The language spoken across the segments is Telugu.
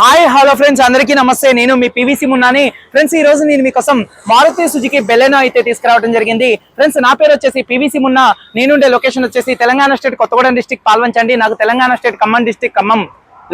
హాయ్ హలో ఫ్రెండ్స్ అందరికీ నమస్తే. నేను మీ పివిసి మున్నాని. ఫ్రెండ్స్ ఈ రోజు నేను మీకోసం మారుతి సుజుకి బెలెనో అయితే తీసుకురావడం జరిగింది. ఫ్రెండ్స్ నా పేరు వచ్చేసి పివిసి మున్నా. నేనుండే లొకేషన్ వచ్చేసి తెలంగాణ స్టేట్ కొత్తగూడెం డిస్టిక్ పాల్వంచండి. నాకు Telangana state Khammam district Khammam.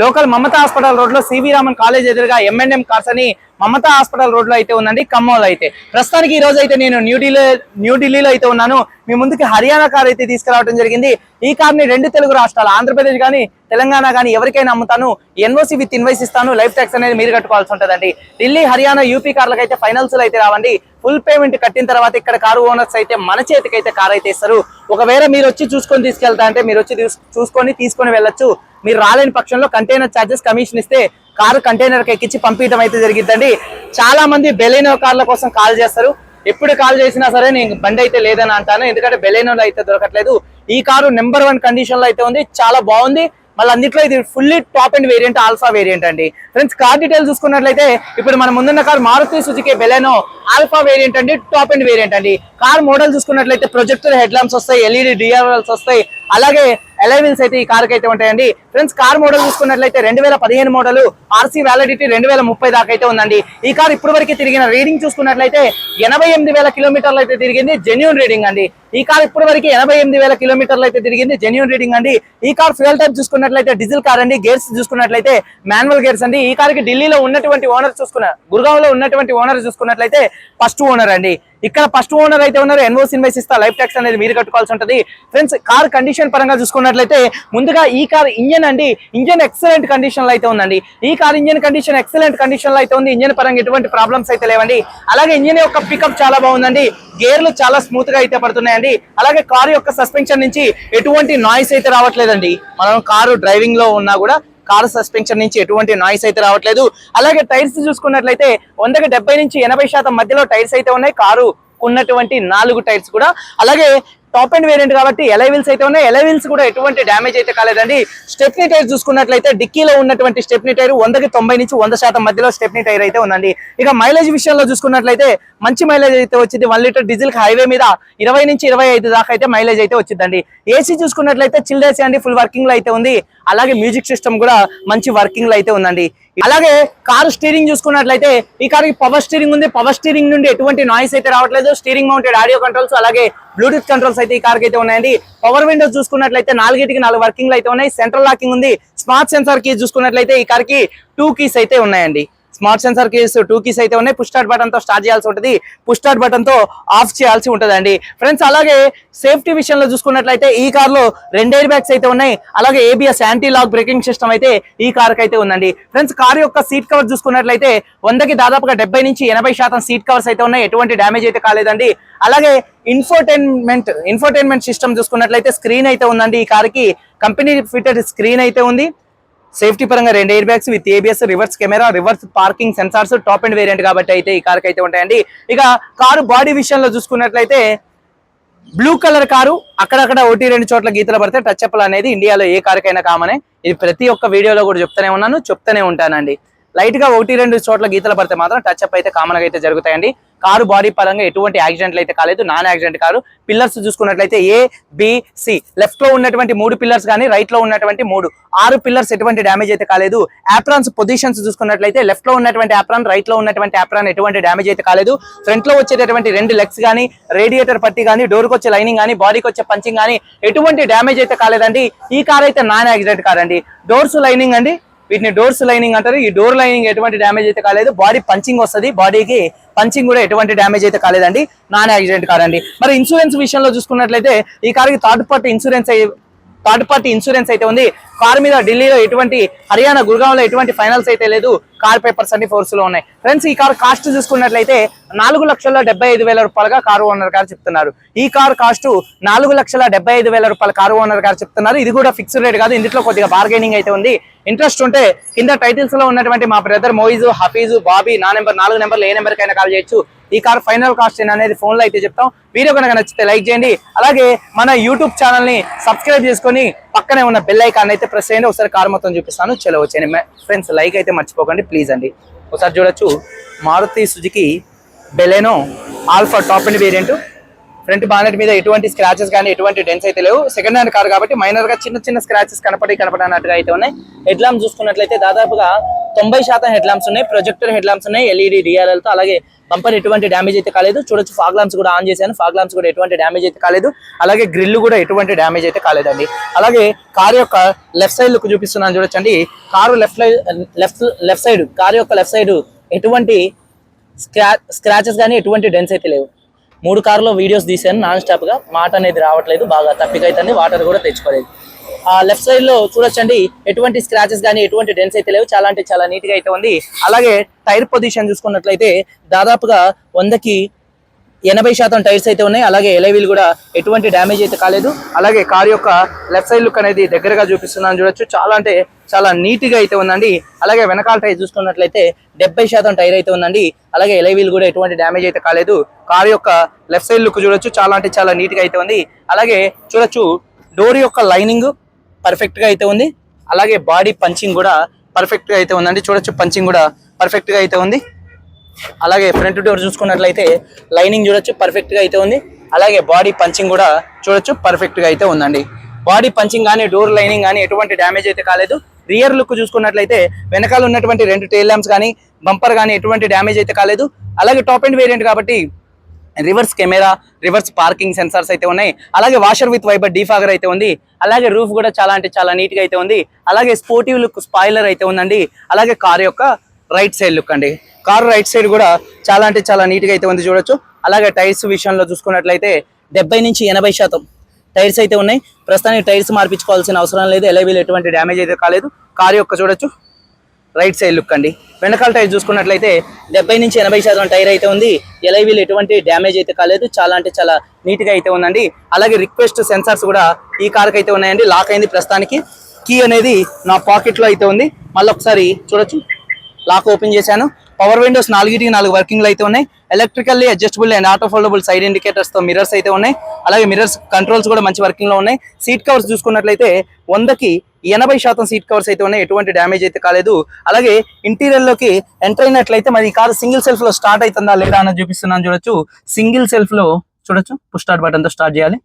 Local Mamata hospital రోడ్లో సివి రామన్ కాలేజ్ ఎదురుగా ఎంఎన్ఎం కార్స్ అని మమతా హాస్పిటల్ రోడ్లో అయితే ఉందండి ఖమ్మంలో అయితే. ప్రస్తుతానికి ఈ రోజు అయితే నేను న్యూఢిల్లీ న్యూఢిల్లీలో అయితే ఉన్నాను. మీ ముందుకి హర్యానా కార్ అయితే తీసుకురావడం జరిగింది. ఈ కార్ని రెండు తెలుగు రాష్ట్రాలు ఆంధ్రప్రదేశ్ కానీ తెలంగాణ కానీ ఎవరికైనా అమ్ముతాను. ఎన్ఓసి విత్ ఇన్వైస్ ఇస్తాను. లైఫ్ ట్యాక్స్ అనేది మీరు కట్టుకోవాల్సి ఉంటుందండి. ఢిల్లీ హర్యానా యూపీ కార్లకైతే అయితే ఫైనల్స్ అయితే రావండి. ఫుల్ పేమెంట్ కట్టిన తర్వాత ఇక్కడ కారు ఓనర్స్ అయితే మన చేతికి అయితే కారు అయితే ఇస్తారు. ఒకవేళ మీరు వచ్చి చూసుకొని తీసుకెళ్తా అంటే మీరు వచ్చి చూసుకొని తీసుకొని వెళ్ళొచ్చు. మీరు రాలేని పక్షంలో కంటైనర్ ఛార్జెస్ కమిషన్ ఇస్తే కారు కంటైనర్ ఎక్కించి పంపించడం అయితే జరిగిద్దండి. చాలా మంది బెలైనో కార్ల కోసం కాల్ చేస్తారు. ఎప్పుడు కాల్ చేసినా సరే నేను బండి అయితే లేదని అంటాను. ఎందుకంటే బెలైనోలో అయితే దొరకట్లేదు. ఈ కారు నెంబర్ వన్ కండిషన్లో అయితే ఉంది. చాలా బాగుంది. మళ్ళీ అందులో ఇది fully top end variant alpha variant అండి. ఫ్రెండ్స్ కార్ డీటెయిల్ చూసుకున్నట్లయితే ఇప్పుడు మన ముందున్న car Maruti Suzuki Baleno alpha variant అండి టాప్ అండ్ వేరియంట్ అండి. కార్ మోడల్ చూసుకున్నట్లయితే ప్రొజెక్టర్ హెడ్ ల్యాంప్స్ వస్తాయి ఎల్ఈడి డిఆర్ఎల్స్ వస్తాయి. అలాగే ఎలైవిల్స్ అయితే ఈ కార్ అయితే ఉంటాయండి. ఫ్రెండ్స్ కార్ మోడల్ చూసుకున్నట్లయితే రెండు వేల పదిహేను మోడల్ ఆర్సీ వ్యాలిడిటీ రెండు వేల ముప్పై దాకా అయితే ఉందండి. ఈ కార్ ఇప్పటి వరకు తిరిగిన రీడింగ్ చూసుకున్నట్లయితే ఎనభై ఎనిమిది వేల కిలోమీటర్లు అయితే తిరిగింది జెన్యున్ రీడింగ్ అండి. ఈ కార్ ఇప్పటి వరకు ఎనభై ఎనిమిది వేల కిలోమీటర్లు అయితే తిరిగింది జెన్యున్ రీడింగ్ అండి. ఈ కార్ ఫ్యూయల్ టైప్ చూసుకున్నట్లయితే డీజిల్ కార్ అండి. గేర్స్ చూసుకున్నట్లయితే మాన్యువల్ గేర్స్ అండి. ఈ కార్కి ఢిల్లీలో ఉన్నటువంటి ఓనర్ చూసుకున్న గురుగావ్లో ఉన్నటువంటి ఓనర్ చూసుకున్నట్లయితే ఫస్ట్ ఓనర్ అండి. ఇక్కడ ఫస్ట్ ఓనర్ అయితే ఉన్నారు ఎన్ఓసి ఇన్వైస్ ఇస్తా లైఫ్ ట్యాక్స్ అనేది మీరు కట్టుకోవాల్సి ఉంటుంది. ఫ్రెండ్స్ కార్ కండిషన్ పరంగా చూసుకున్నట్లయితే ముందుగా ఈ కార్ ఇంజన్ అండి ఇంజన్ ఎక్సలెంట్ కండిషన్లో అయితే ఉందండి. ఈ కార్ ఇంజన్ కండిషన్ ఎక్సలెంట్ కండిషన్లో అయితే ఉంది. ఇంజన్ పరంగా ఎటువంటి ప్రాబ్లమ్స్ అయితే లేవండి. అలాగే ఇంజన్ యొక్క పికప్ చాలా బాగుందండి. గేర్లు చాలా స్మూత్గా అయితే పడుతున్నాయండి. అలాగే కారు యొక్క సస్పెన్షన్ నుంచి ఎటువంటి నాయిస్ అయితే రావట్లేదండి. మనం కారు డ్రైవింగ్లో ఉన్నా కూడా కారు సస్పెన్షన్ నుంచి ఎటువంటి నాయిస్ అయితే రావట్లేదు. అలాగే టైర్స్ చూసుకున్నట్లయితే వందకి డెబ్బై నుంచి ఎనభై శాతం మధ్యలో టైర్స్ అయితే ఉన్నాయి. కారు ఉన్నటువంటి నాలుగు టైర్స్ కూడా. అలాగే టాప్ అండ్ వేరియంట్ కాబట్టి ఎలైవిల్స్ అయితే ఉన్నాయి. ఎలైవిల్స్ కూడా ఎటువంటి డ్యామేజ్ అయితే కాలేదండి. స్టెప్నీ టైర్ చూసుకున్నట్లయితే డిక్కీలో ఉన్నటువంటి స్టెప్నీ టైర్ వందకి తొంభై నుంచి వంద శాతం మధ్యలో స్టెప్నీ టైర్ అయితే ఉందండి. ఇక మైలేజ్ విషయంలో చూసుకున్నట్లయితే మంచి మైలేజ్ అయితే వచ్చింది. వన్ లీటర్ డీజిల్ హైవే మీద ఇరవై నుంచి ఇరవై ఐదు దాకా అయితే మైలేజ్ అయితే వచ్చిందండి. ఏసీ చూసుకున్నట్లయితే చిల్డ్ ఏసీ అండి. ఫుల్ వర్కింగ్లో అయితే ఉంది. అలాగే మ్యూజిక్ సిస్టమ్ కూడా మంచి వర్కింగ్లో అయితే ఉందండి. అలాగే కారు స్టీరింగ్ చూసుకున్నట్లయితే ఈ కారు పవర్ స్టీరింగ్ ఉంది. పవర్ స్టీరింగ్ నుండి ఎటువంటి నాయిస్ అయితే రావట్లేదు. స్టీరింగ్ మౌంటెడ్ ఆడియో కంట్రోల్స్ అలాగే బ్లూటూత్ కంట్రోల్స్ అయితే ఈ కార్కి అయితే ఉన్నాయండి. పవర్ విండోస్ చూసుకున్నట్లయితే నాలుగిటికి నాలుగు వర్కింగ్ అయితే ఉన్నాయి. సెంట్రల్ లాకింగ్ ఉంది. స్మార్ట్ సెన్సార్ కీస్ చూసుకున్నట్లయితే ఈ కార్కి టూ కీస్ అయితే ఉన్నాయండి. Smart sensor keys two keys అయితే ఉన్నాయి. పుష్ స్టార్ట్ బటన్తో స్టార్ట్ చేయాల్సి ఉంటుంది. పుష్ స్టార్ట్ బటన్ ఆఫ్ చేయాల్సి ఉంటుందండి. ఫ్రెండ్స్ అలాగే సేఫ్టీ విషయంలో చూసుకున్నట్లయితే ఈ కార్లో రెండు ఎయిర్ బ్యాగ్స్ అయితే ఉన్నాయి. అలాగే ABS anti lock braking system అయితే ఈ కార్కి అయితే ఉందండి. ఫ్రెండ్స్ కార్ యొక్క సీట్ కవర్ చూసుకున్నట్లయితే వందకి దాదాపుగా డెబ్బై నుంచి ఎనభై శాతం సీట్ కవర్స్ అయితే ఉన్నాయి. ఎటువంటి డ్యామేజ్ అయితే కాలేదండి. అలాగే ఇన్ఫోటైన్మెంట్ ఇన్ఫోటైన్మెంట్ సిస్టమ్ చూసుకున్నట్లయితే స్క్రీన్ అయితే ఉందండి ఈ కార్కి కంపెనీ ఫిటెడ్ స్క్రీన్ అయితే ఉంది. సేఫ్టీ పరంగా రెండు air bags with ABS reverse camera reverse parking sensors top end variant కాబట్టి అయితే ఈ కార్కి అయితే ఉంటాయండి. ఇక కారు బాడీ విషయంలో చూసుకున్నట్లయితే బ్లూ కలర్ కారు అక్కడక్కడ ఒకటి రెండు చోట్ల గీతలు పడితే టచ్ అప్లు అనేది ఇండియాలో ఏ కారుకైనా కామనే ఇది ప్రతి ఒక్క వీడియోలో కూడా చెప్తానే ఉన్నాను చెప్తానే ఉంటానండి. లైట్గా ఒకటి రెండు చోట్ల గీతలు పడితే మాత్రం టచ్ అప్ అయితే కామన్గా అయితే జరుగుతాయండి. కారు బాడీ పరంగా ఎటువంటి యాక్సిడెంట్లు అయితే కాలేదు నాన్ యాక్సిడెంట్ కారు పిల్లర్స్ చూసుకున్నట్లయితే ఏ బిసి లెఫ్ట్లో ఉన్నటువంటి మూడు పిల్లర్స్ కానీ రైట్లో ఉన్నటువంటి మూడు. ఆరు పిల్లర్స్ ఎటువంటి డ్యామేజ్ అయితే కాలేదు. ఆప్రాన్స్ పొజిషన్స్ చూసుకున్నట్లయితే లెఫ్ట్లో ఉన్నటువంటి ఆప్రాన్ రైట్లో ఉన్నటువంటి ఆప్రాన్ ఎటువంటి డ్యామేజ్ అయితే కాలేదు. ఫ్రంట్లో వచ్చేటటువంటి రెండు లెగ్స్ కానీ రేడియేటర్ పట్టి కానీ డోర్కి వచ్చే లైనింగ్ కానీ బాడీకి వచ్చే పంచింగ్ కానీ ఎటువంటి డ్యామేజ్ అయితే కాలేదండి. ఈ కార్ అయితే నాన్ యాక్సిడెంట్ కార్ అండి. డోర్స్ లైనింగ్ అండి. వీటిని డోర్స్ లైనింగ్ అంటారు. ఈ డోర్ లైనింగ్ ఎటువంటి డ్యామేజ్ అయితే కాలేదు. బాడీ పంచింగ్ వస్తుంది. బాడీకి పంచింగ్ కూడా ఎటువంటి డ్యామేజ్ అయితే కాలేదండి. నాన్ యాక్సిడెంట్ కార్ అండి. మరి ఇన్సూరెన్స్ విషయంలో చూసుకున్నట్లయితే ఈ కార్కి third party insurance third party insurance అయితే ఉంది. కార్ మీద ఢిల్లీలో ఎటువంటి హర్యానా గురుగాంలో ఎటువంటి ఫైనల్స్ అయితే లేదు. కార్ పేపర్స్ అన్ని ఫోర్స్లో ఉన్నాయి. ఫ్రెండ్స్ ఈ కార్ కాస్ట్ చూసుకున్నట్లయితే నాలుగు లక్షల డెబ్బై ఐదు వేల రూపాయలుగా కారు ఓనర్ గారు చెప్తున్నారు. ఈ కార్ కాస్ట్ నాలుగు లక్షల డెబ్బై ఐదు వేల రూపాయల కారు ఓనర్ గారు చెప్తున్నారు. ఇది కూడా ఫిక్స్డ్ రేట్ కాదు. ఇందులో కొద్దిగా బార్గెనింగ్ అయితే ఉంది. ఇంట్రెస్ట్ ఉంటే కింద టైటిల్స్లో ఉన్నటువంటి మా బ్రదర్ మోయిజు హఫీజు బాబీ నా నెంబర్ నాలుగు నెంబర్లు ఏ నెంబర్ కైనా కాల్ చేయొచ్చు. ఈ కార్ ఫైనల్ కాస్ట్ అనేది ఫోన్లో అయితే చెప్తాం. వీడియో కనుక నచ్చితే లైక్ చేయండి. అలాగే మన యూట్యూబ్ ఛానల్ని సబ్స్క్రైబ్ చేసుకొని పక్కనే ఉన్న బెల్ ఐకాన్ అయితే ప్రెస్ చేయండి. ఒకసారి కార్ మొత్తం చూపిస్తాను. చలో వచ్చేయండి. ఫ్రెండ్స్ లైక్ అయితే మర్చిపోకండి. ప్లీజ్ అండి. ఒకసారి చూడొచ్చు. Maruti Suzuki Baleno alpha top end variant front bonnet మీద ఎటువంటి స్క్రాచెస్ కానీ ఎటువంటి డెన్స్ అయితే లేవు. సెకండ్ హ్యాండ్ కార్ కాబట్టి మైనర్గా చిన్న చిన్న స్క్రాచెస్ కనపడి కనపడనట్టుగా అయితే ఉన్నాయి. హెడ్ లాంప్ చూసుకున్నట్లయితే దాదాపుగా తొంభై శాతం హెడ్ లాంప్స్ ఉన్నాయి. ప్రొజెక్టర్ హెడ్ లాంప్స్ ఉన్నాయి ఎల్ఈడి డిఆర్ఎల్తో అలాగే బంపర్ ఎటువంటి డ్యామేజ్ అయితే కాలేదు. చూడొచ్చు ఫాగ్ లాంప్స్ కూడా ఆన్ చేశాను. ఫాగ్ లాంప్స్ కూడా ఎటువంటి డ్యామేజ్ అయితే కాలేదు. అలాగే గ్రిల్ కూడా ఎటువంటి డ్యామేజ్ అయితే కాలేదండి. అలాగే కార్ యొక్క లెఫ్ట్ సైడ్ లుక్ చూపిస్తున్నాను చూడొచ్చండి. Car left left left side car యొక్క లెఫ్ట్ సైడ్ ఎటువంటి స్క్రా స్క్రాచెస్ కానీ ఎటువంటి డెన్స్ అయితే లేవు. మూడు కార్లో వీడియోస్ తీసాను నాన్ స్టాప్గా. మాట అనేది రావట్లేదు బాగా తప్పికైతుంది వాటర్ కూడా తెచ్చుకోలేదు. ఆ లెఫ్ట్ సైడ్లో చూడొచ్చండి ఎటువంటి స్క్రాచెస్ కానీ ఎటువంటి డెన్స్ అయితే లేవు. చాలా అంటే చాలా నీట్గా అయితే ఉంది. అలాగే టైర్ పొజిషన్ చూసుకున్నట్లయితే దాదాపుగా వందకి ఎనభై శాతం టైర్స్ అయితే ఉన్నాయి. అలాగే ఎలైవీల్ కూడా ఎటువంటి డ్యామేజ్ అయితే కాలేదు. అలాగే కార్ యొక్క లెఫ్ట్ సైడ్ లుక్ అనేది దగ్గరగా చూపిస్తున్నాను చూడొచ్చు. చాలా అంటే చాలా నీట్గా అయితే ఉందండి. అలాగే వెనకాల టైర్ చూసుకున్నట్లయితే డెబ్బై శాతం టైర్ అయితే ఉందండి. అలాగే ఎలైవీల్ కూడా ఎటువంటి డ్యామేజ్ అయితే కాలేదు. కార్ యొక్క లెఫ్ట్ సైడ్ లుక్ చూడొచ్చు. చాలా అంటే చాలా నీట్గా అయితే ఉంది. అలాగే చూడొచ్చు డోర్ యొక్క లైనింగ్ పర్ఫెక్ట్గా అయితే ఉంది. అలాగే బాడీ పంచింగ్ కూడా పర్ఫెక్ట్గా అయితే ఉందండి. చూడొచ్చు పంచింగ్ కూడా పర్ఫెక్ట్గా అయితే ఉంది. అలాగే ఫ్రంట్ డోర్ చూసుకున్నట్లయితే లైనింగ్ చూడొచ్చు పర్ఫెక్ట్గా అయితే ఉంది. అలాగే బాడీ పంచింగ్ కూడా చూడొచ్చు పర్ఫెక్ట్గా అయితే ఉందండి. బాడీ పంచింగ్ కానీ డోర్ లైనింగ్ కానీ ఎటువంటి డ్యామేజ్ అయితే కాలేదు. రియర్ లుక్ చూసుకున్నట్లయితే వెనకాల ఉన్నటువంటి రెండు టైల్ ల్యాంప్స్ కానీ బంపర్ కానీ ఎటువంటి డ్యామేజ్ అయితే కాలేదు. అలాగే టాప్ అండ్ వేరియంట్ కాబట్టి reverse camera reverse parking sensors అయితే ఉన్నాయి. అలాగే వాషర్ విత్ వైబర్ డీఫాగర్ అయితే ఉంది. అలాగే రూఫ్ కూడా చాలా అంటే చాలా నీట్గా అయితే ఉంది. అలాగే స్పోర్టివ్ లుక్ స్పాయిలర్ అయితే ఉందండి. అలాగే కార్ యొక్క రైట్ సైడ్ లుక్ అండి. కారు రైట్ సైడ్ కూడా చాలా అంటే చాలా నీట్గా అయితే ఉంది చూడొచ్చు. అలాగే టైర్స్ విషయంలో చూసుకున్నట్లయితే డెబ్బై నుంచి ఎనభై శాతం టైర్స్ అయితే ఉన్నాయి. ప్రస్తుతానికి టైర్స్ మార్పించుకోవాల్సిన అవసరం లేదు. ఎలైవీలు ఎటువంటి డ్యామేజ్ అయితే కాలేదు. కార్ యొక్క చూడొచ్చు. రైట్ సైడ్ లుక్ అండి. వెనకాల టైర్ చూసుకున్నట్లయితే డెబ్బై నుంచి ఎనభై శాతం టైర్ అయితే ఉంది. ఎలైవీలు ఎటువంటి డ్యామేజ్ అయితే కాలేదు. చాలా అంటే చాలా నీట్గా అయితే ఉందండి. అలాగే రిక్వెస్ట్ సెన్సార్స్ కూడా ఈ కార్కి అయితే ఉన్నాయండి. లాక్ అయింది ప్రస్తుతానికి. కీ అనేది నా పాకెట్లో అయితే ఉంది. మళ్ళీ ఒకసారి చూడొచ్చు. లాక్ ఓపెన్ చేశాను. పవర్ విండోస్ నాలుగిటికి నాలుగు వర్కింగ్లు అయితే ఉన్నాయి. Electrically adjustable and auto foldable side ఇండికేటర్స్తో mirrors అయితే ఉన్నాయి. అలాగే మిరర్స్ కంట్రోల్స్ కూడా మంచి వర్కింగ్లో ఉన్నాయి. సీట్ కవర్స్ చూసుకున్నట్లయితే వందకి ఎనభై శాతం సీట్ కవర్స్ అయితే ఉన్నాయి. ఎటువంటి డ్యామేజ్ అయితే కాలేదు. అలాగే ఇంటీరియర్లోకి ఎంటర్ అయినట్లయితే మరి ఈ కారు సింగిల్ సెల్ఫ్లో స్టార్ట్ అవుతుందా లేదా అని చూపిస్తున్నాను. చూడొచ్చు. సింగిల్ సెల్ఫ్లో చూడొచ్చు. పుష్ స్టార్ట్ బటన్తో స్టార్ట్ చేయాలి.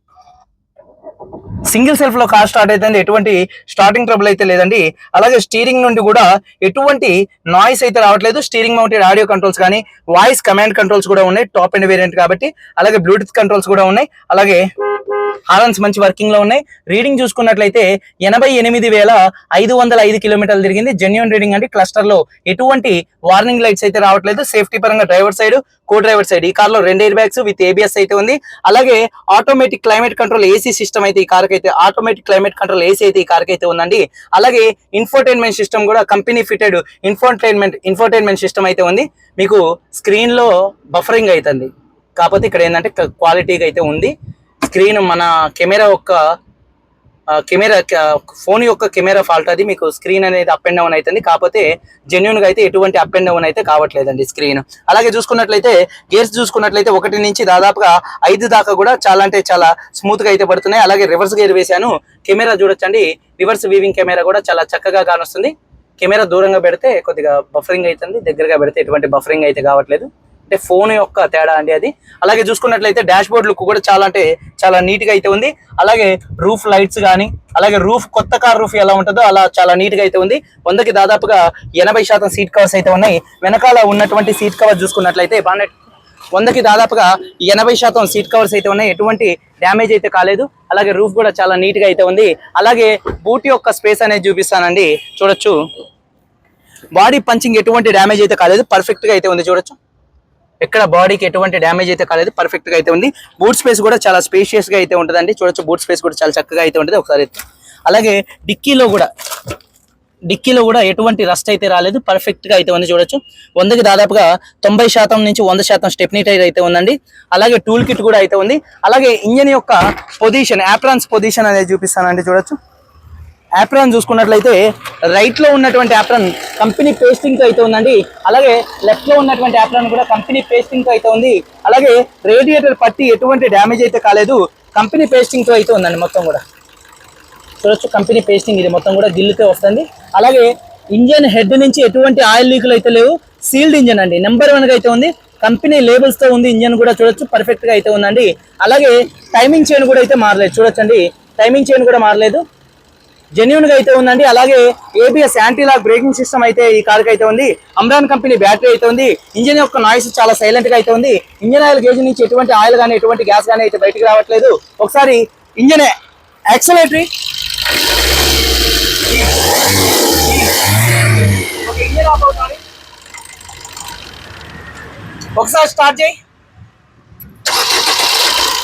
సింగిల్ సెల్ఫ్లో కార్ స్టార్ట్ అయితే ఎటువంటి స్టార్టింగ్ ట్రబుల్ అయితే లేదండి. అలాగే స్టీరింగ్ నుండి కూడా ఎటువంటి నాయిస్ అయితే రావట్లేదు. స్టీరింగ్ మౌంటెడ్ ఆడియో కంట్రోల్స్ కానీ వాయిస్ కమాండ్ కంట్రోల్స్ కూడా ఉన్నాయి. టాప్ అండ్ వేరియంట్ కాబట్టి అలాగే బ్లూటూత్ కంట్రోల్స్ కూడా ఉన్నాయి. అలాగే హారన్స్ మంచి వర్కింగ్లో ఉన్నాయి. రీడింగ్ చూసుకున్నట్లయితే ఎనభై ఎనిమిది వేల ఐదు వందల ఐదు కిలోమీటర్లు తిరిగింది. జెన్యున్ రీడింగ్ అంటే క్లస్టర్లో ఎటువంటి వార్నింగ్ లైట్స్ అయితే రావట్లేదు. సేఫ్టీ పరంగా driver side co driver side ఈ కార్లో రెండు ఎయిర్ బ్యాగ్స్ విత్ ఏబిఎస్ అయితే ఉంది. అలాగే automatic climate control AC system అయితే ఈ కార్ అయితే ఆటోమేటిక్ క్లైమేట్ కంట్రోల్ ఏసీ అయితే ఈ కార్కి అయితే ఉందండి. అలాగే ఇన్ఫోటైన్మెంట్ సిస్టమ్ కూడా company fitted infotainment infotainment system అయితే ఉంది. మీకు స్క్రీన్లో బఫరింగ్ అవుతుంది కాకపోతే ఇక్కడ ఏంటంటే క్వాలిటీగా అయితే ఉంది. స్క్రీన్ మన కెమెరా యొక్క కెమెరా ఫోన్ యొక్క కెమెరా ఫాల్ట్ అది. మీకు స్క్రీన్ అనేది అప్ అండ్ డౌన్ అవుతుంది కాకపోతే జెన్యున్గా అయితే ఎటువంటి అప్ అండ్ డౌన్ అయితే కావట్లేదండి స్క్రీన్ అలాగే చూసుకున్నట్లయితే గేర్స్ చూసుకున్నట్లయితే ఒకటి నుంచి దాదాపుగా ఐదు దాకా కూడా చాలా అంటే చాలా స్మూత్గా అయితే పడుతున్నాయి. అలాగే రివర్స్ గేర్ వేశాను. కెమెరా చూడొచ్చండి. రివర్స్ వీవింగ్ కెమెరా కూడా చాలా చక్కగా కానొస్తుంది. కెమెరా దూరంగా పెడితే కొద్దిగా బఫరింగ్ అవుతుంది. దగ్గరగా పెడితే ఎటువంటి బఫరింగ్ అయితే కావట్లేదు. అంటే ఫోన్ యొక్క తేడా అండి అది. అలాగే చూసుకున్నట్లయితే డాష్ బోర్డ్ లుక్ కూడా చాలా అంటే చాలా నీట్గా అయితే ఉంది. అలాగే రూఫ్ లైట్స్ కానీ అలాగే రూఫ్ కొత్త కార్ రూఫ్ ఎలా ఉంటుందో అలా చాలా నీట్గా అయితే ఉంది. వందకి దాదాపుగా ఎనభై శాతం సీట్ కవర్స్ అయితే ఉన్నాయి. వెనకాల ఉన్నటువంటి సీట్ కవర్ చూసుకున్నట్లయితే బానెట్ వందకి దాదాపుగా ఎనభై శాతం సీట్ కవర్స్ అయితే ఉన్నాయి. ఎటువంటి డ్యామేజ్ అయితే కాలేదు. అలాగే రూఫ్ కూడా చాలా నీట్గా అయితే ఉంది. అలాగే బూట్ యొక్క స్పేస్ అనేది చూపిస్తానండి. చూడొచ్చు. బాడీ పంచింగ్ ఎటువంటి డ్యామేజ్ అయితే కాలేదు. పర్ఫెక్ట్గా అయితే ఉంది. చూడొచ్చు. ఎక్కడ బాడీకి ఎటువంటి డ్యామేజ్ అయితే కాలేదు పర్ఫెక్ట్గా అయితే ఉంది. బూట్ స్పేస్ కూడా చాలా స్పేషియస్గా అయితే ఉంటుందండి. చూడొచ్చు బూట్ స్పేస్ కూడా చాలా చక్కగా అయితే ఉంటుంది. ఒకసారి అలాగే డిక్కీలో కూడా డిక్కీలో కూడా ఎటువంటి రస్ట్ అయితే రాలేదు. పర్ఫెక్ట్గా అయితే ఉంది చూడొచ్చు. వందకి దాదాపుగా తొంభై శాతం నుంచి వంద శాతం స్టెప్నీ టైర్ అయితే ఉందండి. అలాగే టూల్ కిట్ కూడా అయితే ఉంది. అలాగే ఇంజన్ యొక్క పొజిషన్ యాప్రాన్స్ పొజిషన్ అనేది చూపిస్తానండి చూడొచ్చు. యాప్రాన్ చూసుకున్నట్లయితే రైట్లో ఉన్నటువంటి యాప్రాన్ కంపెనీ పేస్టింగ్తో అయితే ఉందండి. అలాగే లెఫ్ట్లో ఉన్నటువంటి యాప్రాన్ కూడా కంపెనీ పేస్టింగ్తో అయితే ఉంది. అలాగే రేడియేటర్ పట్టి ఎటువంటి డ్యామేజ్ అయితే కాలేదు. కంపెనీ పేస్టింగ్తో అయితే ఉందండి మొత్తం కూడా. చూడొచ్చు కంపెనీ పేస్టింగ్ ఇది మొత్తం కూడా గిల్లుతో వస్తుంది. అలాగే ఇంజన్ హెడ్ నుంచి ఎటువంటి ఆయిల్ లీకులు అయితే లేవు. సీల్డ్ ఇంజన్ అండి. నెంబర్ వన్గా అయితే ఉంది. కంపెనీ లేబుల్స్తో ఉంది ఇంజన్ కూడా చూడొచ్చు పర్ఫెక్ట్గా అయితే ఉందండి. అలాగే టైమింగ్ చైన్ కూడా అయితే మారలేదు. చూడొచ్చండి. టైమింగ్ చైన్ కూడా మారలేదు. జెన్యున్గా అయితే ఉందండి. అలాగే ఏబిఎస్ యాంటీలాక్ బ్రేకింగ్ సిస్టమ్ అయితే ఈ కార్కి అయితే ఉంది. అమ్రాన్ కంపెనీ బ్యాటరీ అయితే ఉంది. ఇంజిన్ యొక్క నాయిస్ చాలా సైలెంట్గా అయితే ఉంది. ఇంజిన్ ఆయిల్ గేజ్ నుంచి ఎటువంటి ఆయిల్ కానీ ఎటువంటి గ్యాస్ కానీ అయితే బయటికి రావట్లేదు. ఒకసారి ఇంజిన్ యాక్సలేటరీ ఒకసారి స్టార్ట్ చేయి.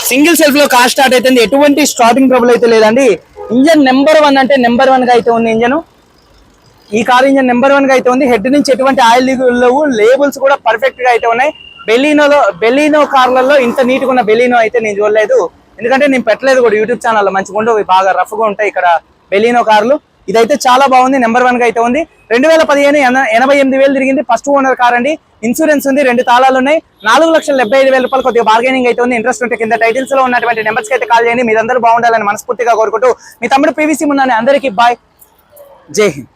సింగిల్ సెల్ఫ్లో కార్ స్టార్ట్ అవుతుంది ఎటువంటి స్టార్టింగ్ ట్రబుల్ అయితే లేదండి. ఇంజన్ నెంబర్ వన్ అంటే నెంబర్ వన్గా అయితే ఉంది ఇంజన్. ఈ కార్ ఇంజన్ నెంబర్ వన్గా అయితే ఉంది. హెడ్ నుంచి ఎటువంటి ఆయిల్ లేవు. లేబుల్స్ కూడా పర్ఫెక్ట్గా అయితే ఉన్నాయి. బెలీనోలో బెలీనో కార్లలో ఇంత నీట్గా ఉన్న బెలీనో అయితే నేను చూడలేదు. ఎందుకంటే నేను పెట్టలేదు కూడా యూట్యూబ్ ఛానల్లో. మంచిగా ఉండవు. బాగా రఫ్గా ఉంటాయి ఇక్కడ బెలీనో కార్లు. ఇదైతే చాలా బాగుంది. నెంబర్ వన్గా అయితే ఉంది. రెండు వేల పదిహేను ఎనభై ఎనిమిది వేలు తిరిగింది. ఫస్ట్ ఓనర్ కార్ అండి. ఇన్సూరెన్స్ ఉంది. రెండు తాళాలు ఉన్నాయి. నాలుగు లక్షల డెబ్బై ఐదు వేల రూపాయలు కొద్దిగా బార్గెనింగ్ అయితే ఉంది. ఇంట్రెస్ట్ ఉంటే కింద టైటిల్స్లో ఉన్నటువంటి నెంబర్స్ అయితే కాల్ చేయండి. మీరందరూ బాగుండాలని మనస్ఫూర్తిగా కోరుకుంటూ మీ తమ్ముడు పీవీసీ ఉన్నాను అందరికీ బాయ్ జై హింద్.